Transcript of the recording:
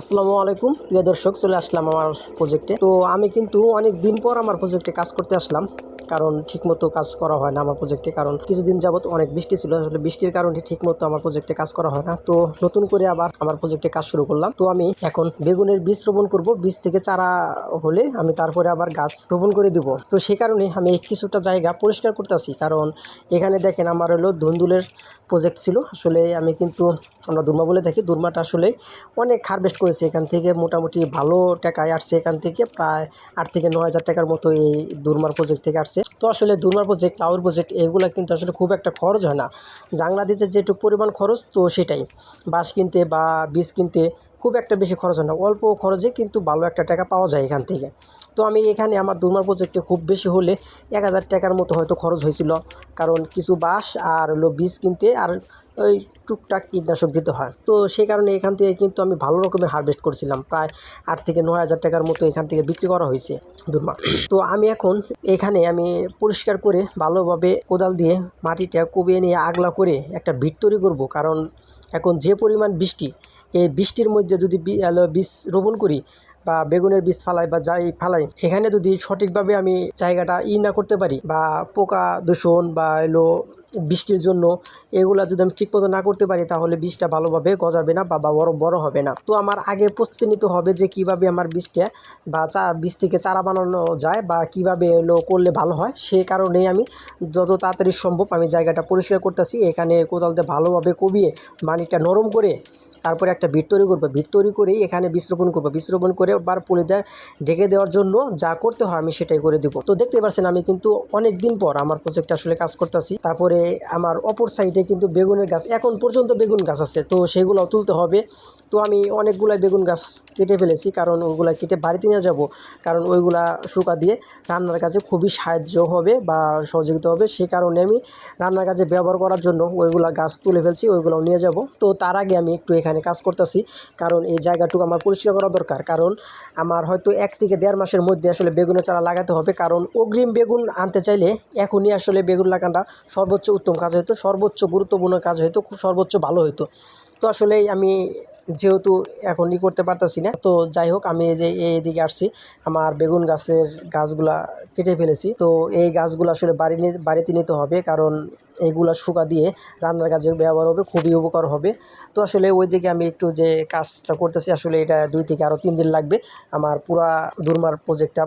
আসসালামু আলাইকুম। প্রিয় দর্শক, চলে আসলাম আমার প্রজেক্টে তো আমি কিন্তু অনেক দিন পর আমার প্রজেক্টে কাজ করতে আসলাম। কারণ ঠিকমতো কাজ করা হয় না আমার প্রজেক্টে কারণ কিছুদিন যাবত অনেক বৃষ্টি ছিল, আসলে বৃষ্টির কারণে ঠিকমতো আমার প্রজেক্টে কাজ করা হয় না। তো নতুন করে আবার আমার প্রজেক্টে কাজ শুরু করলাম। তো আমি এখন বেগুনের বীজ রোপণ করব। বীজ থেকে চারা হলে আমি তারপরে আবার গাছ রোপণ করে দিব। তো সেই কারণে আমি কিছুটা জায়গা পরিষ্কার করতেছি। কারণ এখানে দেখেন আমার হলো ধুন্দুলের প্রজেক্ট ছিল। আসলে আমি কিন্তু, আমরা দুর্মা বলে থাকি, দুর্মাটা আসলে অনেক হারভেস্ট করেছে। এখান থেকে মোটামুটি ভালো টাকায় আসছে। এখান থেকে প্রায় আট থেকে ন হাজার টাকার মতো এই দুর্মার প্রজেক্ট থেকে আসছে। তো আসলে দুর্মার প্রজেক্ট লাউর প্রজেক্ট এগুলো কিন্তু আসলে খুব একটা খরচ হয় না। বাংলাদেশের যেটুকু পরিমাণ খরচ, তো সেটাই। বাঁশ কিনতে বা বীজ কিনতে খুব একটা বেশি খরচ হয় না। অল্প খরচে কিন্তু ভালো একটা টাকা পাওয়া যায় এখান থেকে। তো আমি এখানে আমার দুর্মার প্রজেক্টে খুব বেশি হলে এক হাজার টাকার মতো হয়তো খরচ হয়েছিল। কারণ কিছু বাঁশ আর হলো বীজ কিনতে আর ওই টুকটাক কীটনাশক দিতে হয়। তো সেই কারণে এখান থেকে কিন্তু আমি ভালো রকমের হারভেস্ট করছিলাম। প্রায় আট থেকে নয় হাজার টাকার মতো এখান থেকে বিক্রি করা হয়েছে দুর্মা। তো আমি এখন এখানে আমি পরিষ্কার করে ভালোভাবে কোদাল দিয়ে মাটিটা কুবিয়ে নিয়ে আগলা করে একটা ভিট তৈরি করব। কারণ এখন যে পরিমাণ বৃষ্টি, এই বৃষ্টির মধ্যে যদি বীজ রোপণ করি বা বেগুনের বীজ ফালাই বা যাই ফালাই, এখানে যদি সঠিকভাবে আমি জায়গাটা ই না করতে পারি বা পোকা দূষণ বা এলো বৃষ্টির জন্য এগুলা যদি আমি ঠিকমতো না করতে পারি, তাহলে বীজটা ভালোভাবে গজাবে না বা বড় বড় হবে না। তো আমার আগে প্রস্তুতি নিতে হবে যে কীভাবে আমার বীজটা বা চা, বীজ থেকে চারা বানানো যায় বা কীভাবে এলো করলে ভালো হয়। সেই কারণেই আমি যত তাড়াতাড়ি সম্ভব আমি জায়গাটা পরিষ্কার করতেছি। এখানে কোদালতে ভালোভাবে কবিয়ে মাটিটা নরম করে তারপরে একটা ভিট তৈরি করব। ভিট তৈরি করেই এখানে বীজ রোপণ করব। বীজ রোপণ করে বার পলি দেয়, ঢেকে দেওয়ার জন্য যা করতে হয় আমি সেটাই করে দিব। তো দেখতে পাচ্ছেন আমি কিন্তু অনেক দিন পর আমার প্রজেক্টে আসলে কাজ করতেছি। তারপরে আমার অপর সাইডে কিন্তু বেগুনের গাছ, এখন পর্যন্ত বেগুন গাছ আছে, তো সেগুলোও তুলতে হবে। তো আমি অনেকগুলাই বেগুন গাছ কেটে ফেলেছি, কারণ ওগুলা কেটে বাড়িতে নিয়ে যাব, কারণ ওইগুলা শুকা দিয়ে রান্নার কাজে খুবই সাহায্য হবে বা সহযোগিতা হবে। সেই কারণে আমি রান্নার কাজে ব্যবহার করার জন্য ওইগুলা গাছ তুলে ফেলছি ওইগুলো নিয়ে যাব। তো তার আগে আমি একটু এখানে কাজ করতেছি, কারণ এই জায়গাটুকু আমার পরিষ্কার করা দরকার। কারণ আমার হয়তো এক থেকে দেড় মাসের মধ্যে আসলে বেগুনের চারা লাগাতে হবে, কারণ অগ্রিম বেগুন আনতে চাইলে এখনই আসলে বেগুন লাগানোটা সর্বোচ্চ উত্তম কাজ হতো সর্বোচ্চ গুরুত্বপূর্ণ কাজ হতো খুব সর্বোচ্চ ভালো হতো তো আসলে আমি যেহেতু এখন ই করতে পারতাছি না, তো যাই হোক, আমি এই যে আসছি, আমার বেগুন গাছের গাছগুলা কেটে ফেলেছি। তো এই গাছগুলো আসলে বাড়ি বাড়িতে নিতে হবে, কারণ এইগুলা শুকা দিয়ে রান্নার কাজে ব্যবহার হবে, খুবই উপকার হবে। তো আসলে ওই দিকে আমি একটু যে কাজটা করতেছি, আসলে এটা দুই থেকে আরও তিন দিন লাগবে। আমার পুরা দুর্মার প্রজেক্টটা